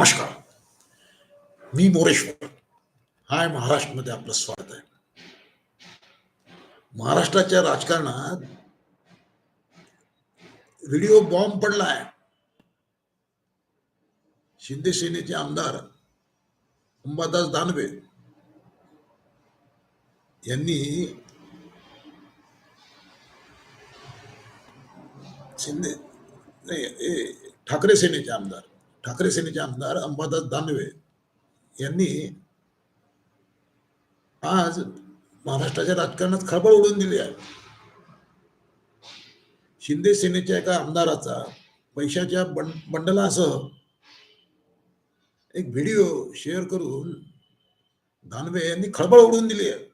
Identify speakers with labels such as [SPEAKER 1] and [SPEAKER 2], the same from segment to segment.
[SPEAKER 1] नमस्कार. मी मोरेश्वर. हाय महाराष्ट्रामध्ये आपलं स्वागत आहे. महाराष्ट्राच्या राजकारणात व्हिडिओ बॉम्ब पडलाय. शिंदे सेनेचे आमदार अंबादास दानवे यांनी शिंदे नाही ए, ठाकरे सेनेचे आमदार ठाकरे सेनेचे आमदार अंबादास दानवे यांनी आज महाराष्ट्राच्या राजकारणात खळबळ उडवून दिली आहे. शिंदे सेनेच्या एका आमदाराचा पैशाच्या बंड बंडलासह एक व्हिडिओ शेअर करून दानवे यांनी खळबळ उडवून दिली आहे.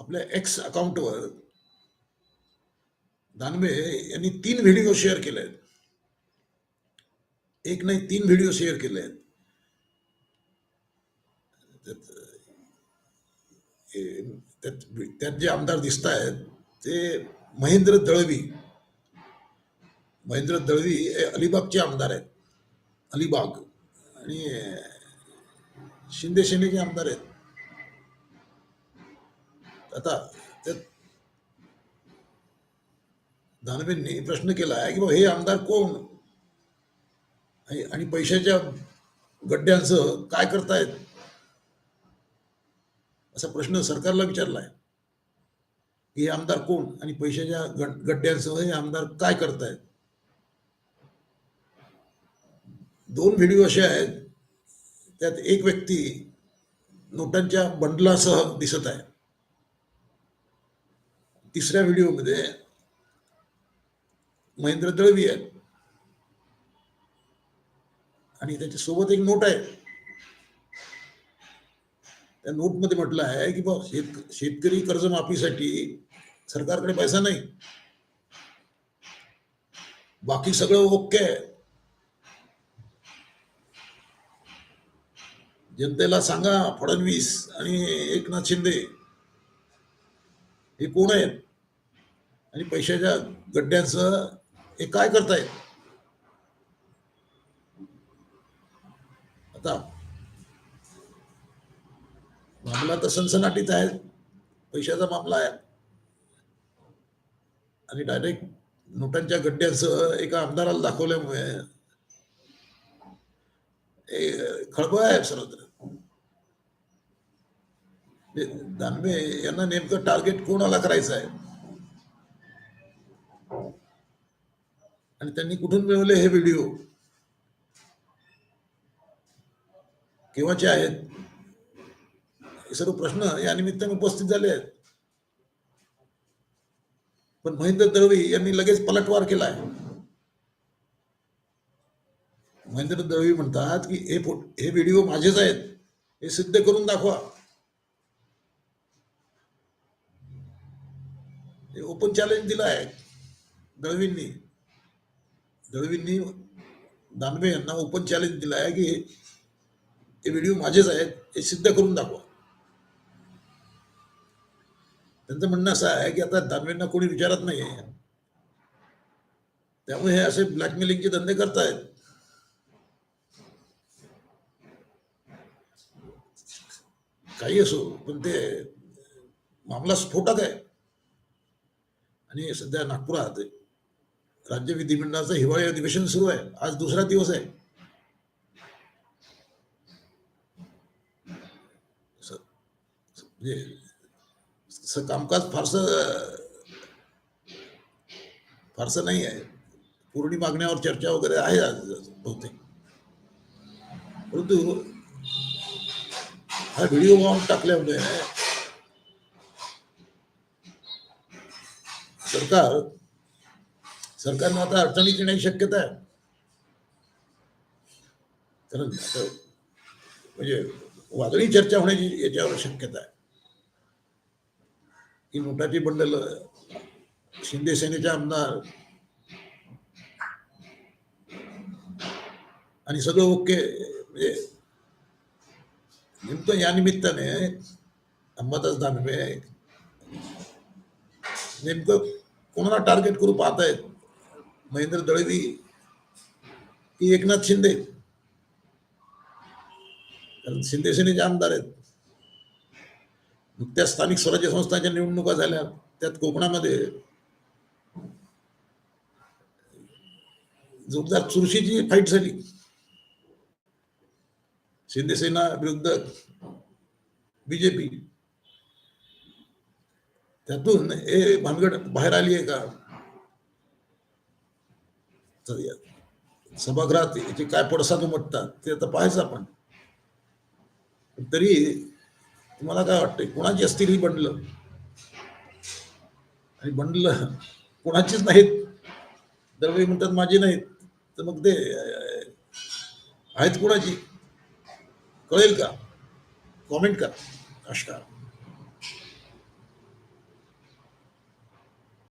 [SPEAKER 1] आपल्या एक्स अकाउंटवर दानवे यांनी तीन व्हिडिओ शेअर केले आहेत. एक नाही तीन व्हिडिओ शेअर केले आहेत. त्यात त्यात जे आमदार दिसत आहेत ते महेंद्र दळवी. महेंद्र दळवी हे अलिबागचे आमदार आहेत. अलिबाग. आणि शिंदे सेनेचे आमदार आहेत. आता दानवेंनी प्रश्न केला आहे की बाबा हे आमदार कोण? आणि- पैशाच्या गड्ड्यांसह काय करतायत? असा प्रश्न सरकारला विचारलाय. की हे आमदार कोण? आणि पैशाच्या गड्ड्यांसह हे आमदार काय करतायत? दोन व्हिडिओ असे आहेत. त्यात एक व्यक्ती नोटांच्या बंडलासह दिसत आहे. तिसऱ्या व्हिडिओमध्ये महेंद्र दळवी आहेत. आणि त्याच्या सोबत एक नोट आहे. त्या नोटमध्ये म्हटलं आहे की बा शेत शेतकरी कर्जमाफीसाठी सरकारकडे पैसा नाही. बाकी सगळं ओके आहे. जनतेला सांगा फडणवीस आणि एकनाथ शिंदे हे कोण आहेत? आणि पैशाच्या गड्ड्यांचं हे काय करतायत आता मामला तर सनसनाटीत आहे. पैशाचा मामला आहे. आणि डायरेक्ट नोटांच्या गड्ड्यासह एका आमदाराला दाखवल्यामुळे खळबळ आहे सर्वत्र. दानवे यांना नेमकं टार्गेट कोणाला करायचं आहे? आणि त्यांनी कुठून मिळवले हे व्हिडिओ केव्हाचे आहेत? हे सर्व प्रश्न या निमित्ताने उपस्थित झाले आहेत. पण महेंद्र दळवी यांनी लगेच पलटवार केला आहे महेंद्र दळवी म्हणतात की हे फोट हे व्हिडिओ माझेच आहेत. हे सिद्ध करून दाखवा. हे ओपन चॅलेंज दिलं आहे दळवींनी. दळवींनी दानवे यांना ओपन चॅलेंज दिला आहे की हे व्हिडिओ माझेच आहेत हे सिद्ध करून दाखवा. त्यांचं म्हणणं असं आहे की आता दानवेंना कोणी विचारत नाही त्यामुळे हे असे ब्लॅकमेलिंगचे धंदे करतायत. काही असो पण ते मामला स्फोटक आहे. आणि सध्या नागपुरात राज्य विधिमंडळाचं हिवाळी अधिवेशन सुरू आहे. आज दुसरा दिवस आहे. म्हणजे कामकाज फारसं फारसं नाही आहे. पूर्णी मागण्यावर चर्चा वगैरे आहे आज बहुतेक. परंतु हा व्हिडिओ बॉम्ब टाकल्यामुळे सरकार सरकारनं आता अडचणीची नाही शक्यता आहे. कारण म्हणजे वादळी चर्चा होण्याची याच्यावर शक्यता आहे. की नोटाची बंडल शिंदे सेनेचे आमदार आणि सगळं ओके म्हणजे नेमकं या निमित्ताने अंबादास दानवे नेमकं कोणाला टार्गेट करू पाहतायत? महेंद्र दळवी की एकनाथ शिंदे? कारण शिंदे सेनेचे आमदार आहेत. नुकत्याच स्थानिक स्वराज्य संस्थांच्या निवडणुका झाल्या त्यात कोकणामध्ये जोरदार चुरशीची फाईट झाली. शिंदे सेना विरुद्ध बीजेपी त्यातून हे भानगड बाहेर आली आहे का? तर या सभागृहात याचे काय पडसाद उमटतात ते आता पाहायचं आपण. तरी तुम्हाला काय वाटतंय कोणाची असतील ही बंडलं आणि बंडलं कोणाचीच नाहीत. दरवेळी म्हणतात माझी नाहीत तर मग ते आहेत कोणाची? कळेल का? कॉमेंट करा. नमस्कार.